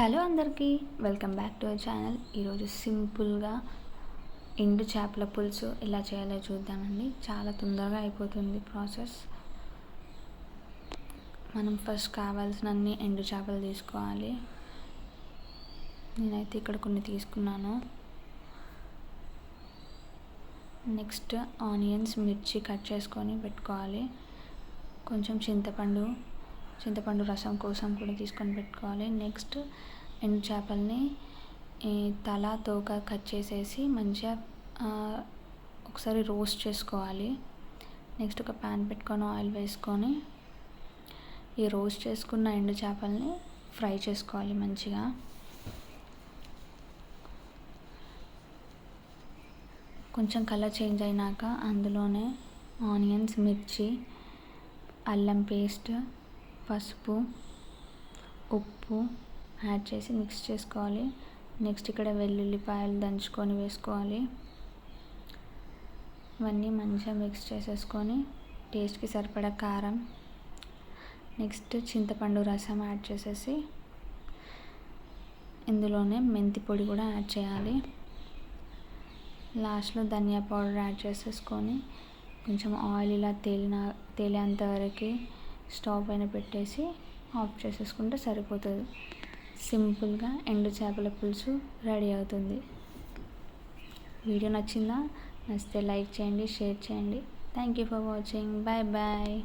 Hello అందరికీ welcome back to our channel. ఈరోజు సింపుల్గా ఎండు చేపల పులుసు ఎలా చేయాలో చూద్దామండి. చాలా తొందరగా అయిపోతుంది ప్రాసెస్. మనం ఫస్ట్ కావాల్సినన్ని ఎండు చేపలు తీసుకోవాలి. నేనైతే ఇక్కడ కొన్ని తీసుకున్నాను. నెక్స్ట్ ఆనియన్స్ మిర్చి కట్ చేసుకొని పెట్టుకోవాలి. కొంచెం చింతపండు చింతపండు రసం కోసం కూడా తీసుకొని పెట్టుకోవాలి. నెక్స్ట్ ఎండు చేపల్ని తల తోక కట్ చేసేసి మంచిగా ఒకసారి రోస్ట్ చేసుకోవాలి. నెక్స్ట్ ఒక ప్యాన్ పెట్టుకొని ఆయిల్ వేసుకొని ఈ రోస్ట్ చేసుకున్న ఎండు చేపల్ని ఫ్రై చేసుకోవాలి మంచిగా. కొంచెం కలర్ చేంజ్ అయినాక అందులోనే ఆనియన్స్ మిర్చి అల్లం పేస్ట్ పసుపు ఉప్పు యాడ్ చేసి మిక్స్ చేసుకోవాలి. నెక్స్ట్ ఇక్కడ వెల్లుల్లిపాయలు దంచుకొని వేసుకోవాలి. ఇవన్నీ మంచిగా మిక్స్ చేసేసుకొని టేస్ట్కి సరిపడా కారం నెక్స్ట్ చింతపండు రసం యాడ్ చేసేసి ఇందులోనే మెంతి పొడి కూడా యాడ్ చేయాలి. లాస్ట్లో ధనియా పౌడర్ యాడ్ చేసేసుకొని కొంచెం ఆయిల్ ఇలా తేలిన తేలేంత వరకు స్టవ్ పైన పెట్టేసి ఆఫ్ చేసేసుకుంటే సరిపోతుంది. సింపుల్గా ఎండు చేపల పులుసు రెడీ అవుతుంది. వీడియో నచ్చిందా? నచ్చితే లైక్ చేయండి షేర్ చేయండి. Thank you for watching bye bye